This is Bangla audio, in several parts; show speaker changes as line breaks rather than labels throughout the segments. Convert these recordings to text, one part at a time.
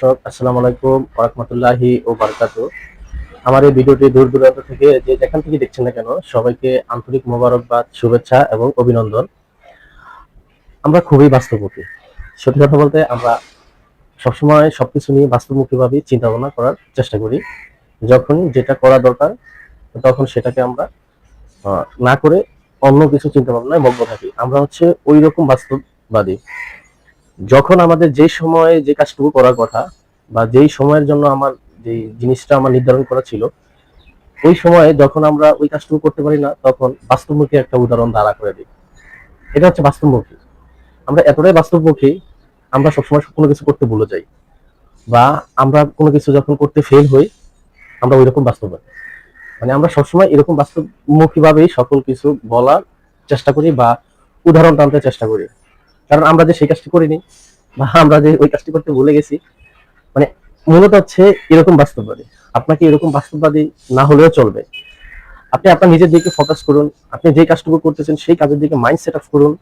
দর্শক, আসসালামু আলাইকুম ওরহমতুল্লাহি ও বারকাত আমার এই ভিডিওটি দূর দূরান্ত থেকে যে যেখান থেকে দেখছেন না কেন, সবাইকে আন্তরিক মোবারকবাদ, শুভেচ্ছা এবং অভিনন্দন। আমরা খুবই বাস্তবমুখী। সত্যি কথা বলতে আমরা সবসময় সবকিছু নিয়ে বাস্তবমুখীভাবে চিন্তা ভাবনা করার চেষ্টা করি। যখন যেটা করা দরকার, তখন সেটাকে আমরা না করে অন্য কিছু চিন্তা ভাবনায় মগ্ন থাকি। আমরা হচ্ছে ওই রকম বাস্তববাদী। যখন আমাদের যে সময়ে যে কাজটুকু করার কথা বা যেই সময়ের জন্য আমার যে জিনিসটা আমার নির্ধারণ করা ছিল, ওই সময়ে যখন আমরা ওই কাজটুকু করতে পারি না, তখন বাস্তবমুখী একটা উদাহরণ দাঁড়া করে দিই। এটা হচ্ছে বাস্তবমুখী। আমরা এতটাই বাস্তবমুখী, আমরা সবসময় কোনো কিছু করতে ভুলে যাই বা আমরা কোনো কিছু যখন করতে ফেল হই, আমরা ওই রকম বাস্তববাদী মানে আমরা সবসময় এরকম বাস্তবমুখী ভাবেই সকল কিছু বলার চেষ্টা করি বা উদাহরণ টানতে চেষ্টা করি। কারণ আমরা যে সেই কাজটি করিনি বা আমরা যে ওই কাজটি করতে ভুলে গেছি মানে মূলত হচ্ছে এরকম বাস্তববাদী। আপনাকে এরকম বাস্তববাদী না হলেও চলবে। আপনি আপনার নিজের দিকে ফোকাস করুন, আপনি যে কাজটুকু করতেছেন সেই কাজের দিকে মাইন্ড সেট আপ করুন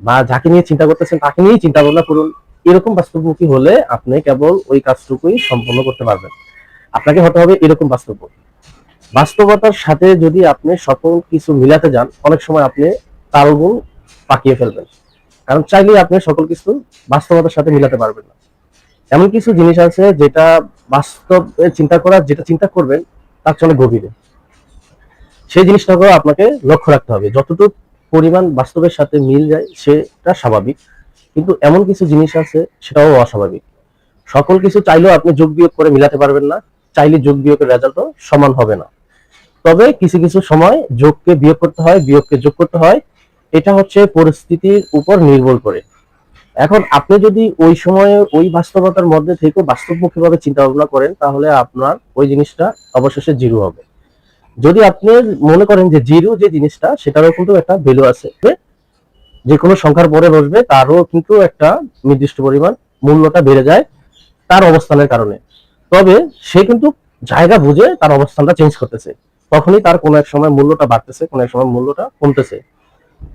বা যাকে নিয়ে চিন্তা করতেছেন তাকে নিয়েই চিন্তা ভাবনা করুন। এরকম বাস্তবমুখী হলে আপনি কেবল ওই কাজটুকুই সম্পন্ন করতে পারবেন। আপনাকে হতে হবে এরকম বাস্তব। বাস্তবতার সাথে যদি আপনি সকল কিছু মিলাতে যান, অনেক সময় আপনি তালগুণ পাকিয়ে ফেলবেন। কারণ চাইলেই আপনি সকল কিছু বাস্তবতার সাথে মিলাতে পারবেন না। এমন কিছু জিনিস আছে যেটা বাস্তবে চিন্তা করা, যেটা চিন্তা করবেন, তার চলে গভীরে। সেই জিনিসটাকেও আপনাকে লক্ষ্য রাখতে হবে। যতটুকু পরিমাণ বাস্তবের সাথে মিল যায়, সেটা স্বাভাবিক। কিন্তু এমন কিছু জিনিস আছে, সেটাও অস্বাভাবিক। সকল কিছু চাইলেও আপনি যোগ বিয়োগ করে মিলাতে পারবেন না। চাইলে যোগ বিয়োগের রেজাল্টও সমান হবে না। তবে কিছু কিছু সময় যোগকে বিয়োগ করতে হয়, বিয়োগকে যোগ করতে হয়। এটা হচ্ছে পরিস্থিতির উপর নির্ভর করে। এখন আপনি যদি ওই সময়ে ওই বাস্তবতার মধ্যে থেকে বাস্তবমুখী ভাবে চিন্তা ভাবনা করেন, তাহলে আপনার ওই জিনিসটা অবশেষে জিরো হবে। যদি আপনি মনে করেন যে জিরো যে জিনিসটা, সেটারও কিন্তু একটা ভ্যালু আছে। যে কোনো সংখ্যার পরে বসবে, তারও কিন্তু একটা নির্দিষ্ট পরিমাণ মূল্যটা বেড়ে যায় তার অবস্থানের কারণে। তবে সে কিন্তু জায়গা বুঝে তার অবস্থানটা চেঞ্জ করতেছে। তখনই তার কোনো এক সময় মূল্যটা বাড়তেছে, কোনো এক সময় মূল্যটা কমতেছে।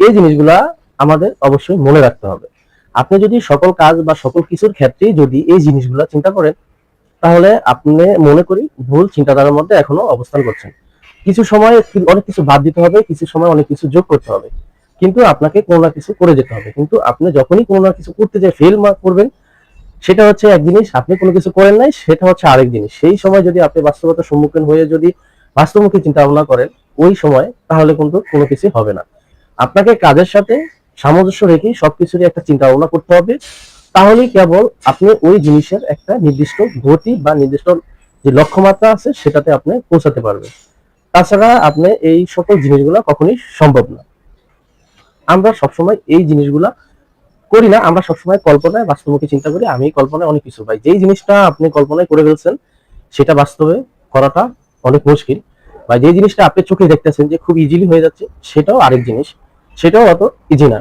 এই জিনিসগুলা আমাদের অবশ্যই মনে রাখতে হবে। আপনি যদি সকল কাজ বা সকল কিছুর ক্ষেত্রেই যদি এই জিনিসগুলা চিন্তা করেন, তাহলে আপনি মনে করি ভুল চিন্তাধারার মধ্যে এখনও অবস্থান করছেন। কিছু সময় অনেক কিছু বাদ দিতে হবে, কিছু সময় অনেক কিছু যোগ করতে হবে। কিন্তু আপনাকে কোনো না কিছু করে যেতে হবে। কিন্তু আপনি যখনই কোনো না কিছু করতে যে ফেল করবেন, সেটা হচ্ছে এক জিনিস, আপনি কোনো কিছু করেন নাই, সেটা হচ্ছে আরেক জিনিস। সেই সময় যদি আপনি বাস্তবতার সম্মুখীন হয়ে যদি বাস্তবমুখী চিন্তা ভাবনা করেন, ওই সময় তাহলে কিন্তু কোনো কিছু হবে না। আপনাকে কাজের সাথে সামঞ্জস্য রেখে সবকিছুরই একটা চিন্তা ভাবনা করতে হবে। তাহলেই কেবল আপনি ওই জিনিসের একটা নির্দিষ্ট গতি বা নির্দিষ্ট যে লক্ষ্যমাত্রা আছে সেটাতে আপনি পৌঁছাতে পারবেন। তাছাড়া আপনি এই সকল জিনিসগুলো কখনোই সম্ভব না। আমরা সবসময় এই জিনিসগুলা করি না, আমরা সবসময় কল্পনায় বাস্তবমুখী চিন্তা করি আমি কল্পনায় অনেক কিছু পাই। যেই জিনিসটা আপনি কল্পনায় করে ফেলছেন, সেটা বাস্তবে করাটা অনেক মুশকিল। বা যে জিনিসটা আপনি চোখে দেখতেছেন যে খুব ইজিলি হয়ে যাচ্ছে, সেটাও আরেক জিনিস। সেটাও অত ইজি না।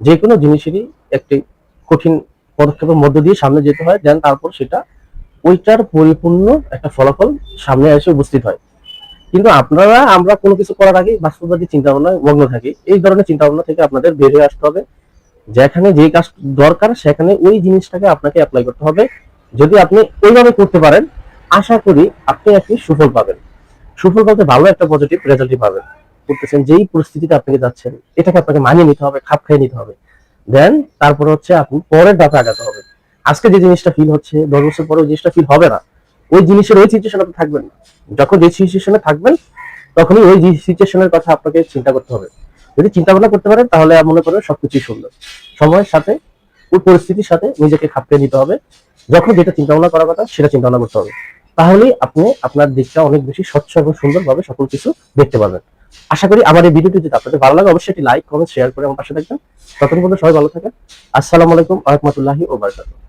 যে কোনো জিনিসেরই একটি কঠিন পদক্ষেপের মধ্য দিয়ে সামনে যেতে হয় দেন তারপর সেটা ওইটার পরিপূর্ণ একটা ফলাফল সামনে এসে উপস্থিত হয়। কিন্তু আপনারা, আমরা কোনো কিছু করার আগে বাস্তববাদী চিন্তা ভাবনায় মগ্ন থাকি। এই ধরনের চিন্তা ভাবনা থেকে আপনাদের বের হয়ে আসতে হবে। যেখানে যে কাজ দরকার, সেখানে ওই জিনিসটাকে আপনাকে অ্যাপ্লাই করতে হবে। যদি আপনি ওইভাবে করতে পারেন, আশা করি আপনি একটি সুফল পাবেন। সুফল বলতে ভালো একটা পজিটিভ রেজাল্টই পাবেন। করতেছেন, যেই পরিস্থিতিতে আপনি যাচ্ছেন, এটাকে আপনাকে মানিয়ে নিতে হবে, খাপ খাইয়ে নিতে হবে। দেন তারপর হচ্ছে আপনি পরের ধাপে আগাতে হবে। আজকে যে জিনিসটা ফিল হচ্ছে, দশ বছর পরে ওই জিনিসটা ফিল হবে না, ওই জিনিসের ওই সিচুয়েশন আপনি থাকবেন। না যখন যে সিচুয়েশনে থাকবেন, তখনই ওই সিচুয়েশনের কথা আপনাকে চিন্তা করতে হবে। যদি চিন্তা ভাবনা করতে পারেন, তাহলে মনে করেন সবকিছুই সুন্দর। সময়ের সাথে, ওই পরিস্থিতির সাথে নিজেকে খাপ খাইয়ে নিতে হবে। যখন যেটা চিন্তা ভাবনা করার কথা, সেটা চিন্তা ভাবনা করতে হবে। তাহলেই আপনি আপনার দিকটা অনেক বেশি স্বচ্ছ এবং সুন্দরভাবে সকল কিছু দেখতে পারবেন। আশা করি আমার এই ভিডিওটি যদি আপনাদের ভালো লাগে, অবশ্যই একটি লাইক কমেন্ট শেয়ার করে আমার পাশে থাকবেন। ততক্ষণ পর্যন্ত সবাই ভালো থাকেন। আসসালামু আলাইকুম, আহমতুল্লাহি ও বারকাতুহু।